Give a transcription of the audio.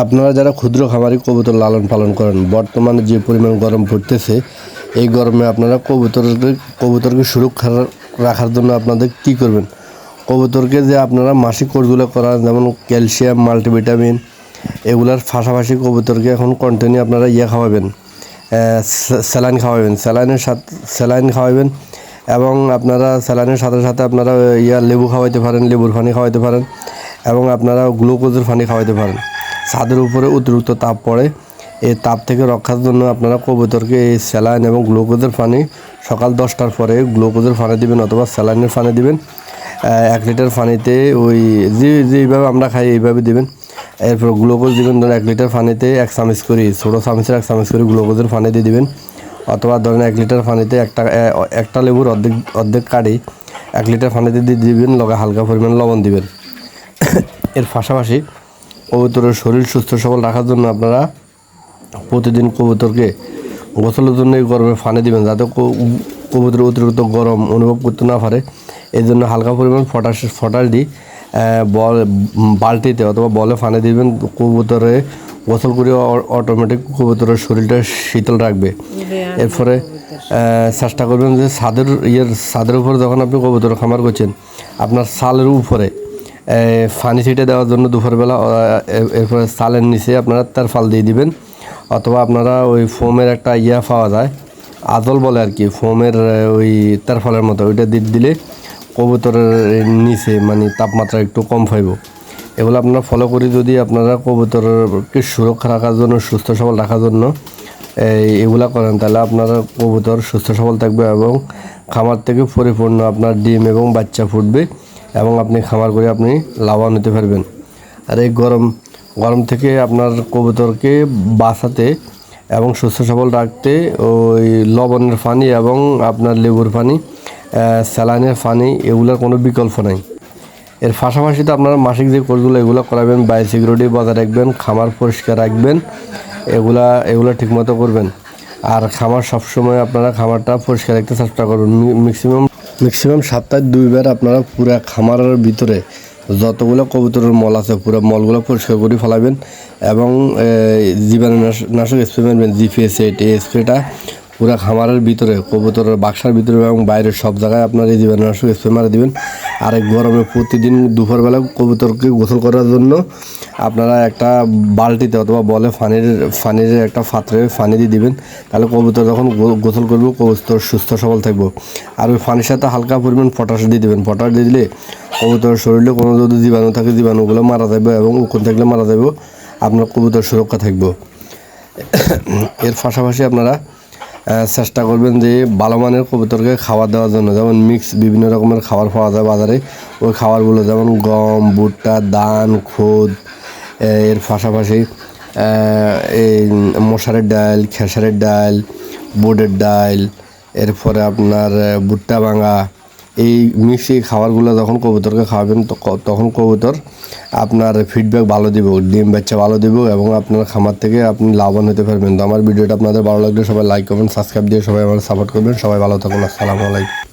আপনারা যারা ক্ষুদ্র খামারি কবুতর লালন পালন করেন, বর্তমানে যে পরিমাণ গরম পড়তেছে, এই গরমে আপনারা কবুতরকে কবুতরকে সুরক্ষা রাখার জন্য আপনাদের কি করবেন? কবুতরকে যে আপনারা মাসিক কোর্সগুলো করান, যেমন ক্যালসিয়াম, মাল্টিভিটামিন, এগুলার পাশাপাশি কবুতরকে এখন কন্টিনিউ আপনারা ইয়ে খাওয়াবেন স্যালাইন খাওয়াবেন, স্যালাইনের সাথে, স্যালাইন খাওয়াবেন এবং আপনারা স্যালাইনের সাথে সাথে আপনারা ইয়া লেবু খাওয়াইতে পারেন, লেবুর পানি খাওয়াইতে পারেন এবং আপনারা গ্লুকোজের পানি খাওয়াইতে পারেন। ছাদের উপরে অতিরিক্ত তাপ পড়ে। এই তাপ থেকে রক্ষার জন্য আপনারা কবুতরকে এই স্যালাইন এবং গ্লুকোজের পানি সকাল দশটার পরে গ্লুকোজের পানি দিবেন অথবা স্যালাইনের পানি দিবেন। এক লিটার পানিতে ওই যে যেইভাবে আমরা খাই এইভাবে দিবেন। এরপর গ্লুকোজ দিবেন, ধরুন এক লিটার পানিতে এক চামচ করে, ছোটো চামচের এক চামচ করে গ্লুকোজের পানি দিয়ে দিবেন। অথবা ধরেন এক লিটার পানিতে একটা একটা লেবুর অর্ধেক অর্ধেক কাটি এক লিটার পানিতে দিয়ে দিবেন, লগে হালকা পরিমাণ লবণ দিবেন। এর পাশাপাশি কবুতরের শরীর সুস্থ সবল রাখার জন্য আপনারা প্রতিদিন কবুতরকে গোসলের জন্য এই গরমে ফানে দিবেন যাতে কবুতর অতিরিক্ত গরম অনুভব করতে না পারে। এই জন্য হালকা পরিমাণ ফটাস ফটাস দিই বল বালতিতে অথবা বলে ফানে দিবেন। কবুতরে গোসল করে অটোমেটিক কবুতরের শরীরটা শীতল রাখবে। এরপরে চেষ্টা করবেন যে ছাদের ইয়ের ছাদের উপরে যখন আপনি কবুতর খামার করছেন আপনার সালের উপরে ফানি ছিটে দেওয়ার জন্য দুপুরবেলা এরপরে সালের নিচে আপনারা তার ফাল দিয়ে দিবেন। অথবা আপনারা ওই ফোমের একটা ইয়া পাওয়া যায়, আজল বলে আর কি, ফোমের ওই তার ফলের মতো, ওইটা দিয়ে দিলে কবুতরের নিচে মানে তাপমাত্রা একটু কম পাইব এগুলো আপনারা ফলো করে যদি আপনারা কবুতরকে সুরক্ষা রাখার জন্য, সুস্থ সবল রাখার জন্য এগুলা করেন, তাহলে আপনার কবুতর সুস্থ সবল থাকবে এবং খামার থেকে পরিপূর্ণ আপনার ডিম এবং বাচ্চা ফুটবে। এবং আপনি খামার করে আপনি লাভবান হতে পারবেন। আর এই গরম গরম থেকে আপনার কবুতরকে বাঁচাতে এবং সুস্থ সবল রাখতে ওই লবণের পানি এবং আপনার লেবুর পানি স্যালাইনের পানি এগুলোর কোনো বিকল্প নাই। এর পাশাপাশি তো আপনারা মাসিক যে কোর্সগুলো, এগুলো করাবেন, বায়োসিকিউরিটি বজায় রাখবেন, খামার পরিষ্কার রাখবেন, এগুলা, এগুলো ঠিকমতো করবেন। আর খামার সবসময় আপনারা খামারটা পরিষ্কার রাখতে চেষ্টা করবেন ম্যাক্সিমাম ম্যাক্সিমাম সপ্তাহে দুইবার আপনারা পুরো খামারের ভিতরে যতগুলো কবুতরের মল আছে, পুরো মলগুলো পরিষ্কার করে ফেলাবেন এবং জীবাণুনাশক জীবাণুনাশ- নাশক স্প্রে মারবেন জিপিএস এইট এই স্প্রেটা পুরো খামারের ভিতরে, কবুতরের বাক্সার ভিতরে এবং বাইরের সব জায়গায় আপনার এই জীবাণুনাশক স্প্রে মারা দিবেন। আর এই গরমে প্রতিদিন দুপুরবেলা কবুতরকে গোসল করার জন্য আপনারা একটা বালতিতে অথবা বলে ফানির ফানির একটা পাত্রে ফানি দিয়ে দিবেন। তাহলে কবুতর যখন গোসল করব, কবুতর সুস্থ সবল থাকব। আর ওই ফানির সাথে হালকা পরিমাণ পটাশ দিয়ে দিবেন। পটাশ দিয়ে দিলে কবুতরের শরীরে কোনো যদি জীবাণু থাকে, জীবাণুগুলো মারা যাবে এবং উকুন থাকলে মারা যাবে। আপনার কবুতর সুরক্ষা থাকবে। এর পাশাপাশি আপনারা চেষ্টা করবেন যে ভালো মানের কবুতরকে খাবার দেওয়ার জন্য। যেমন মিক্স বিভিন্ন রকমের খাবার পাওয়া যায় বাজারে। ওই খাবারগুলো যেমন গম, ভুট্টা দান খোদ এর পাশাপাশি এই মশারের ডাল, খেসারের ডাল, বুটের ডাল, এরপরে আপনার ভুট্টা ভাঙা এই মিক্সি খাবারগুলো যখন কবুতরকে খাওয়াবেন তখন কবুতর আপনার ফিডব্যাক ভালো দিব, ডিম বাচ্চা ভালো দিব এবং আপনার খামার থেকে আপনি লাভবান হতে পারবেন। তো আমার ভিডিওটা আপনাদের ভালো লাগলে সবাই লাইক করবেন সাবস্ক্রাইব দিয়ে সবাই আমার সাপোর্ট করবেন। সবাই ভালো থাকুন, আসসালামু আলাইকুম।